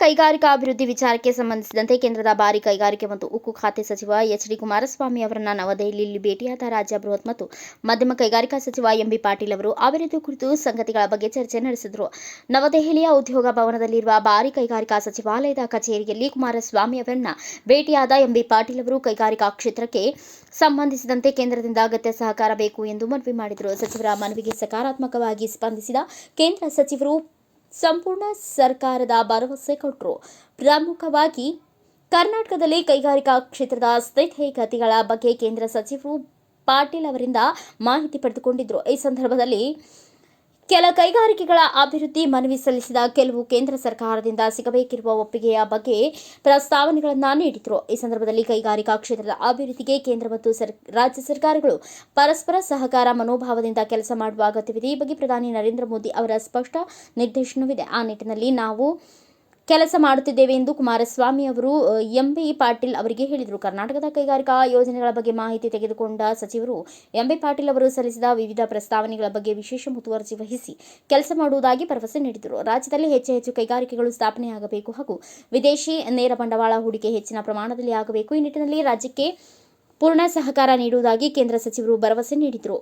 ಕೈಗಾರಿಕಾ ಅಭಿವೃದ್ಧಿ ವಿಚಾರಕ್ಕೆ ಸಂಬಂಧಿಸಿದಂತೆ ಕೇಂದ್ರದ ಭಾರಿ ಕೈಗಾರಿಕೆ ಮತ್ತು ಉಕ್ಕು ಖಾತೆ ಸಚಿವ ಎಚ್ ಡಿ ಕುಮಾರಸ್ವಾಮಿ ಅವರನ್ನ ನವದೆಹಲಿಯಲ್ಲಿ ಭೇಟಿಯಾದ ರಾಜ್ಯ ಬೃಹತ್ ಮತ್ತು ಮಧ್ಯಮ ಕೈಗಾರಿಕಾ ಸಚಿವ ಎಂಬಿ ಪಾಟೀಲ್ ಅವರು ಅಭಿವೃದ್ಧಿ ಕುರಿತು ಸಂಗತಿಗಳ ಬಗ್ಗೆ ಚರ್ಚೆ ನಡೆಸಿದರು. ನವದೆಹಲಿಯ ಉದ್ಯೋಗ ಭವನದಲ್ಲಿರುವ ಭಾರಿ ಕೈಗಾರಿಕಾ ಸಚಿವಾಲಯದ ಕಚೇರಿಯಲ್ಲಿ ಕುಮಾರಸ್ವಾಮಿ ಅವರನ್ನ ಭೇಟಿಯಾದ ಎಂಬಿ ಪಾಟೀಲ್ ಅವರು ಕೈಗಾರಿಕಾ ಕ್ಷೇತ್ರಕ್ಕೆ ಸಂಬಂಧಿಸಿದಂತೆ ಕೇಂದ್ರದಿಂದ ಅಗತ್ಯ ಸಹಕಾರ ಬೇಕು ಎಂದು ಮನವಿ ಮಾಡಿದರು. ಸಚಿವರ ಮನವಿಗೆ ಸಕಾರಾತ್ಮಕವಾಗಿ ಸ್ಪಂದಿಸಿದ ಕೇಂದ್ರ ಸಚಿವರು ಸಂಪೂರ್ಣ ಸರ್ಕಾರದ ಭರವಸೆ ಕೊಟ್ಟರು ಪ್ರಮುಖವಾಗಿ ಕರ್ನಾಟಕದಲ್ಲಿ ಕೈಗಾರಿಕಾ ಕ್ಷೇತ್ರದ ಸ್ಥಿತಿಗತಿಗಳ ಬಗ್ಗೆ ಕೇಂದ್ರ ಸಚಿವರು ಪಾಟೀಲ್ ಅವರಿಂದ ಮಾಹಿತಿ ಪಡೆದುಕೊಂಡಿದ್ದರು ಈ ಸಂದರ್ಭದಲ್ಲಿ ಕೆಲ ಕೈಗಾರಿಕೆಗಳ ಅಭಿವೃದ್ಧಿ ಮನವಿ ಸಲ್ಲಿಸಿದ ಕೆಲವು ಕೇಂದ್ರ ಸರ್ಕಾರದಿಂದ ಸಿಗಬೇಕಿರುವ ಒಪ್ಪಿಗೆಯ ಬಗ್ಗೆ ಪ್ರಸ್ತಾವನೆಗಳನ್ನು ನೀಡಿದರು. ಈ ಸಂದರ್ಭದಲ್ಲಿ ಕೈಗಾರಿಕಾ ಕ್ಷೇತ್ರದ ಅಭಿವೃದ್ಧಿಗೆ ಕೇಂದ್ರ ಮತ್ತು ರಾಜ್ಯ ಸರ್ಕಾರಗಳು ಪರಸ್ಪರ ಸಹಕಾರ ಮನೋಭಾವದಿಂದ ಕೆಲಸ ಮಾಡುವ ಅಗತ್ಯವಿದೆ. ಈ ಬಗ್ಗೆ ಪ್ರಧಾನಿ ನರೇಂದ್ರ ಮೋದಿ ಅವರ ಸ್ಪಷ್ಟ ನಿರ್ದೇಶನವಿದೆ. ಆ ನಿಟ್ಟಿನಲ್ಲಿ ನಾವು ಕೆಲಸ ಮಾಡುತ್ತಿದ್ದೇವೆ ಎಂದು ಕುಮಾರಸ್ವಾಮಿ ಅವರು ಎಂಬಿ ಪಾಟೀಲ್ ಅವರಿಗೆ ಹೇಳಿದರು. ಕರ್ನಾಟಕದ ಕೈಗಾರಿಕಾ ಯೋಜನೆಗಳ ಬಗ್ಗೆ ಮಾಹಿತಿ ತೆಗೆದುಕೊಂಡ ಸಚಿವರು, ಎಂಬಿ ಪಾಟೀಲ್ ಅವರು ಸಲ್ಲಿಸಿದ ವಿವಿಧ ಪ್ರಸ್ತಾವನೆಗಳ ಬಗ್ಗೆ ವಿಶೇಷ ಮುತುವರ್ಜಿ ವಹಿಸಿ ಕೆಲಸ ಮಾಡುವುದಾಗಿ ಭರವಸೆ ನೀಡಿದರು. ರಾಜ್ಯದಲ್ಲಿ ಹೆಚ್ಚು ಹೆಚ್ಚು ಕೈಗಾರಿಕೆಗಳು ಸ್ಥಾಪನೆಯಾಗಬೇಕು ಹಾಗೂ ವಿದೇಶಿ ನೇರ ಬಂಡವಾಳ ಹೂಡಿಕೆ ಹೆಚ್ಚಿನ ಪ್ರಮಾಣದಲ್ಲಿ ಆಗಬೇಕು. ಈ ನಿಟ್ಟಿನಲ್ಲಿ ರಾಜ್ಯಕ್ಕೆ ಪೂರ್ಣ ಸಹಕಾರ ನೀಡುವುದಾಗಿ ಕೇಂದ್ರ ಸಚಿವರು ಭರವಸೆ ನೀಡಿದರು.